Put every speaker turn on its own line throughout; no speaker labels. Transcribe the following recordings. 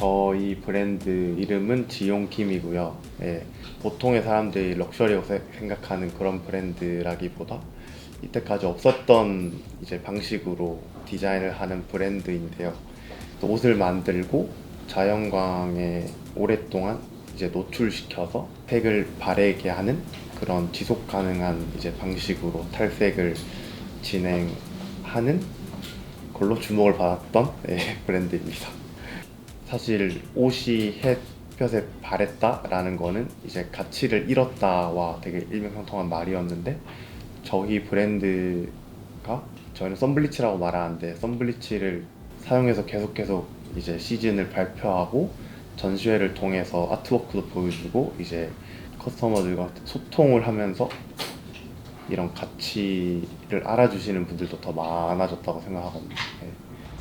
저희 브랜드 이름은 지용킴이고요. 예, 보통의 사람들이 럭셔리라고 세- 생각하는 그런 브랜드라기보다 이때까지 없었던 이제 방식으로 디자인을 하는 브랜드인데요. 또 옷을 만들고 자연광에 오랫동안 이제 노출시켜서 색을 바래게 하는 그런 지속 가능한 이제 방식으로 탈색을 진행하는 걸로 주목을 받았던 예, 브랜드입니다. 사실 옷이 햇볕에 바랬다라는 거는 이제 가치를 잃었다와 되게 일명상통한 말이었는데 저희 브랜드가 저희는 썬블리치라고 말하는데 썬블리치를 사용해서 계속 계속 이제 시즌을 발표하고 전시회를 통해서 아트워크도 보여주고 이제 커스터머들과 소통을 하면서 이런 가치를 알아주시는 분들도 더 많아졌다고 생각하거든요. 네.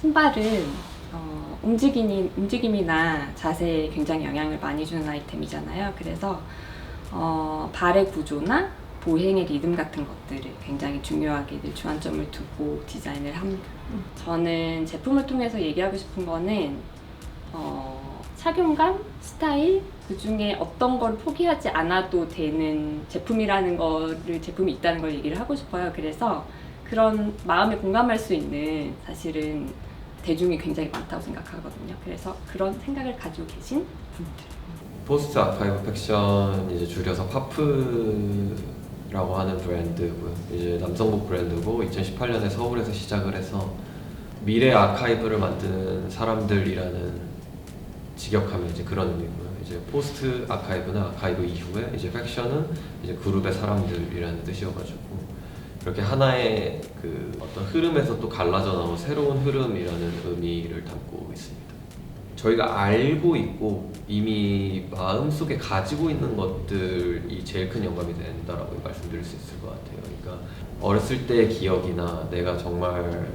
신발은 어, 움직임이, 움직임이나 자세에 굉장히 영향을 많이 주는 아이템이잖아요. 그래서 어, 발의 구조나 보행의 리듬 같은 것들을 굉장히 중요하게 늘 주안점을 두고 디자인을 합니다. 저는 제품을 통해서 얘기하고 싶은 거는 어, 착용감, 스타일, 그 중에 어떤 걸 포기하지 않아도 되는 제품이라는 거를 제품이 있다는 걸 얘기를 하고 싶어요. 그래서 그런 마음에 공감할 수 있는 사실은 대중이 굉장히 많다고 생각하거든요. 그래서 그런 생각을 가지고 계신 분들.
포스트 아카이브 팩션 이제 줄여서 파프라고 하는 브랜드고요. 이제 남성복 브랜드고 2018년에 서울에서 시작을 해서 미래 아카이브를 만드는 사람들이라는 직역하면 이제 그런 의미고요. 이제 포스트 아카이브나 아카이브 이후에 이제 팩션은 이제 그룹의 사람들이라는 뜻이어가지고 그렇게 하나의 그 어떤 흐름에서 또 갈라져 나온 새로운 흐름이라는 의미를 담고 있습니다. 저희가 알고 있고 이미 마음속에 가지고 있는 것들이 제일 큰 영감이 된다라고 말씀드릴 수 있을 것 같아요. 그러니까 어렸을 때의 기억이나 내가 정말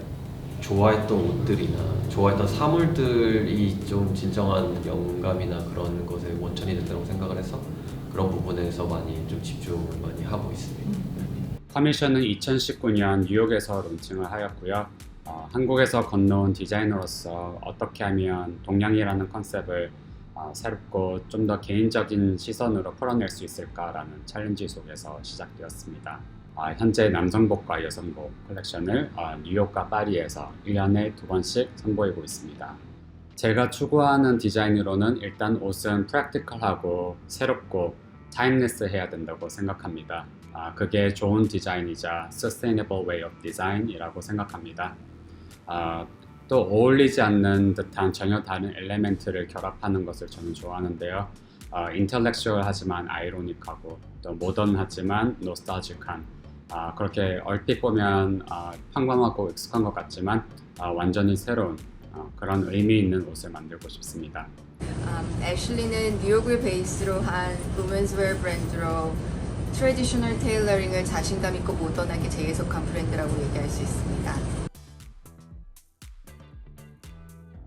좋아했던 옷들이나 좋아했던 사물들이 좀 진정한 영감이나 그런 것의 원천이 된다고 생각을 해서 그런 부분에서 많이 좀 집중을 많이 하고 있습니다.
커미션은 2019년 뉴욕에서 론칭을 하였고요. 어, 한국에서 건너온 디자이너로서 어떻게 하면 동양이라는 컨셉을 어, 새롭고 좀 더 개인적인 시선으로 풀어낼 수 있을까라는 챌린지 속에서 시작되었습니다. 어, 현재 남성복과 여성복 컬렉션을 어, 뉴욕과 파리에서 1년에 두 번씩 선보이고 있습니다. 제가 추구하는 디자인으로는 일단 옷은 프랙티컬하고 새롭고 타임레스 해야 된다고 생각합니다. 아, 그게 좋은 디자인이자 sustainable way of design이라고 생각합니다. 아, 또 어울리지 않는 듯한 전혀 다른 엘레멘트를 결합하는 것을 저는 좋아하는데요. 아, 인텔렉슈얼하지만 아이로닉하고 또 모던하지만 노스타직한 아, 그렇게 얼핏 보면 아, 평범하고 익숙한 것 같지만 아, 완전히 새로운 아, 그런 의미 있는 옷을 만들고 싶습니다.
음, 애슐리는 뉴욕을 베이스로 한 우먼스웨어 브랜드로 트레디셔널 테일러링을 자신감 있고 모던하게 재해석한 브랜드라고 얘기할 수 있습니다.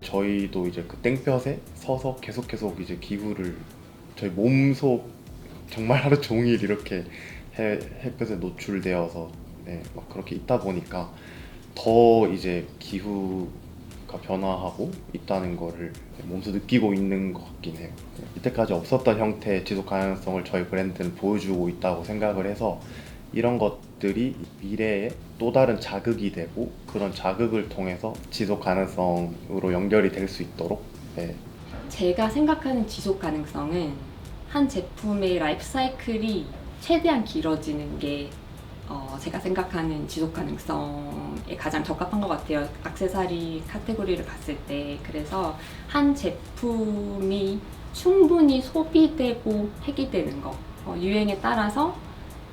저희도 이제 그 땡볕에 서서 계속 계속 이제 기후를 저희 몸속 정말 하루 종일 이렇게 해, 햇볕에 노출되어서 네, 막 그렇게 있다 보니까 더 이제 기후가 변화하고 있다는 거를 몸소 느끼고 있는 것 같긴 해요. 이때까지 없었던 형태의 지속 가능성을 저희 브랜드는 보여주고 있다고 생각을 해서 이런 것들이 미래에 또 다른 자극이 되고 그런 자극을 통해서 지속 가능성으로 연결이 될 수 있도록 네,
제가 생각하는 지속 가능성은 한 제품의 라이프 사이클이 최대한 길어지는 게 어, 제가 생각하는 지속 가능성에 가장 적합한 것 같아요. 악세사리 카테고리를 봤을 때. 그래서 한 제품이 충분히 소비되고 폐기되는 거. 어, 유행에 따라서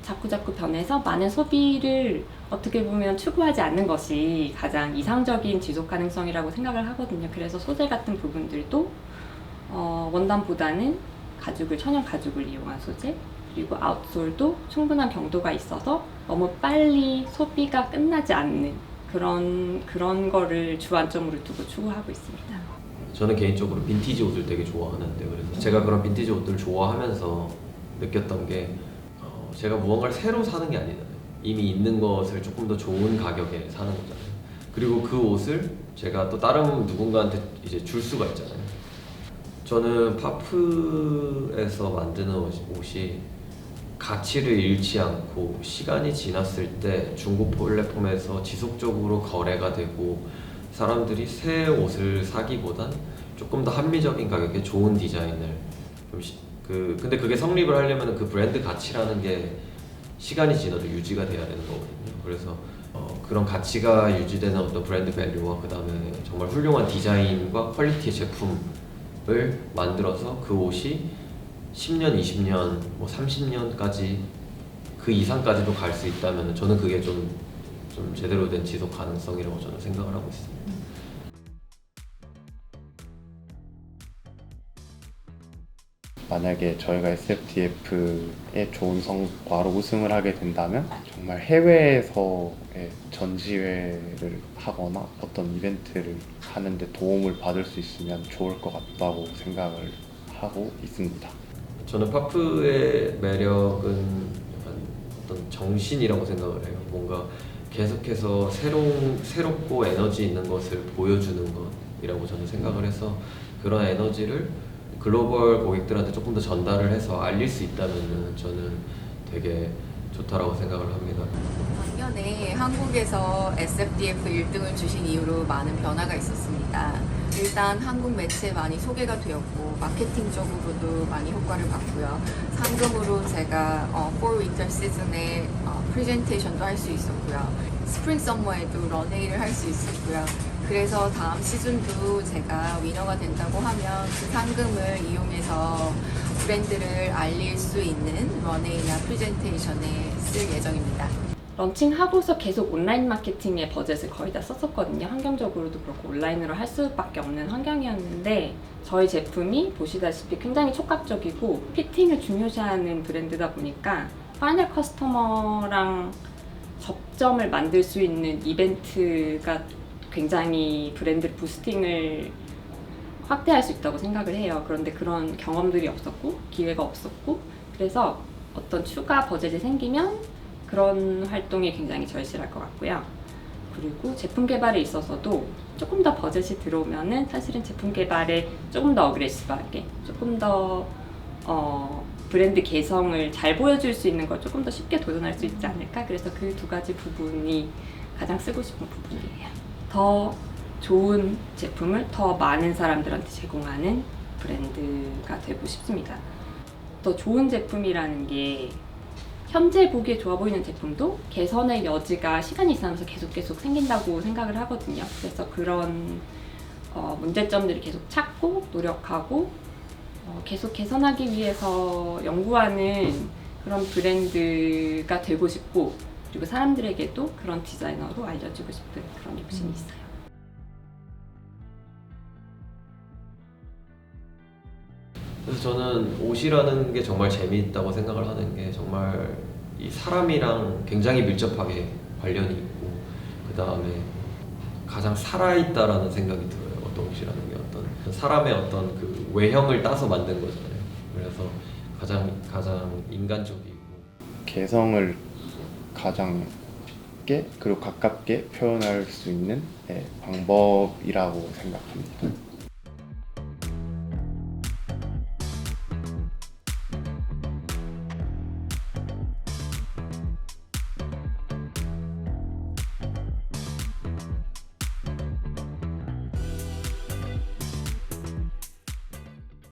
자꾸자꾸 변해서 많은 소비를 어떻게 보면 추구하지 않는 것이 가장 이상적인 지속 가능성이라고 생각을 하거든요. 그래서 소재 같은 부분들도 어, 원단보다는 가죽을 천연 가죽을 이용한 소재 그리고 아웃솔도 충분한 경도가 있어서 너무 빨리 소비가 끝나지 않는 그런 그런 거를 주안점으로 두고 추구하고 있습니다.
저는 개인적으로 빈티지 옷을 되게 좋아하는데 그래서 제가 그런 빈티지 옷들을 좋아하면서 느꼈던 게 어, 제가 무언가를 새로 사는 게 아니잖아요. 이미 있는 것을 조금 더 좋은 가격에 사는 거잖아요. 그리고 그 옷을 제가 또 다른 누군가한테 이제 줄 수가 있잖아요. 저는 파프에서 만드는 옷이- 가치를 잃지 않고 시간이 지났을 때 중고 플랫폼에서 지속적으로 거래가 되고 사람들이 새 옷을 사기보단 조금 더 합리적인 가격에 좋은 디자인을 좀그 근데 그게 성립을 하려면 그 브랜드 가치라는 게 시간이 지나도 유지가 돼야 되는 거거든요. 그래서 어, 그런 가치가 유지되는 어떤 브랜드 밸류와 그 다음에 정말 훌륭한 디자인과 퀄리티의 제품을 만들어서 그 옷이 10년, 20년, 뭐 30년까지 그 이상까지도 갈 수 있다면 저는 그게 좀, 좀 제대로 된 지속 가능성이라고 저는 생각을 하고 있습니다.
만약에 저희가 SFTF의 좋은 성과로 우승을 하게 된다면 정말 해외에서의 전시회를 하거나 어떤 이벤트를 하는데 도움을 받을 수 있으면 좋을 것 같다고 생각을 하고 있습니다.
저는 파프의 매력은 약간 어떤 정신이라고 생각을 해요. 뭔가 계속해서 새로운 새롭고 에너지 있는 것을 보여주는 것이라고 저는 생각을 해서 그런 에너지를 글로벌 고객들한테 조금 더 전달을 해서 알릴 수 있다면 저는 되게 좋다라고 생각을 합니다.
작년에 한국에서 SFDF 1등을 주신 이후로 많은 변화가 있었습니다. 일단 한국 매체에 많이 소개가 되었고 마케팅적으로도 많이 효과를 봤고요. 상금으로 제가 어, fall 시즌에 어, 프레젠테이션도 할 수 있었고요. 스프링 썸머에도 런웨이를 할 수 있었고요. 그래서 다음 시즌도 제가 위너가 된다고 하면 그 상금을 이용해서 브랜드를 알릴 수 있는 런웨이나 프레젠테이션에 쓸 예정입니다.
런칭하고서 계속 온라인 마케팅에 버젯을 거의 다 썼었거든요. 환경적으로도 그렇고 온라인으로 할 수밖에 없는 환경이었는데 저희 제품이 보시다시피 굉장히 촉각적이고 피팅을 중요시하는 브랜드다 보니까 파이널 커스터머랑 접점을 만들 수 있는 이벤트가 굉장히 브랜드 부스팅을 확대할 수 있다고 생각을 해요. 그런데 그런 경험들이 없었고 기회가 없었고 그래서 어떤 추가 버젯이 생기면 그런 활동이 굉장히 절실할 것 같고요. 그리고 제품 개발에 있어서도 조금 더 버젯이 들어오면은 사실은 제품 개발에 조금 더 어그레시브하게 조금 더 어, 브랜드 개성을 잘 보여줄 수 있는 걸 조금 더 쉽게 도전할 수 있지 않을까 그래서 그 두 가지 부분이 가장 쓰고 싶은 부분이에요. 더 좋은 제품을 더 많은 사람들한테 제공하는 브랜드가 되고 싶습니다. 더 좋은 제품이라는 게 현재 보기에 좋아 보이는 제품도 개선의 여지가 시간이 지나면서 계속 계속 생긴다고 생각을 하거든요. 그래서 그런 어, 문제점들을 계속 찾고 노력하고 어, 계속 개선하기 위해서 연구하는 그런 브랜드가 되고 싶고 그리고 사람들에게도 그런 디자이너로 알려주고 싶은 그런 욕심이 있어요.
저는 옷이라는 게 정말 재미있다고 생각을 하는 게 정말 이 사람이랑 굉장히 밀접하게 관련이 있고 그 다음에 가장 살아있다라는 생각이 들어요. 어떤 옷이라는 게 어떤 사람의 어떤 그 외형을 따서 만든 거잖아요. 그래서 가장 가장 인간적이고
개성을 가장 쉽게 그리고 가깝게 표현할 수 있는 예, 방법이라고 생각합니다.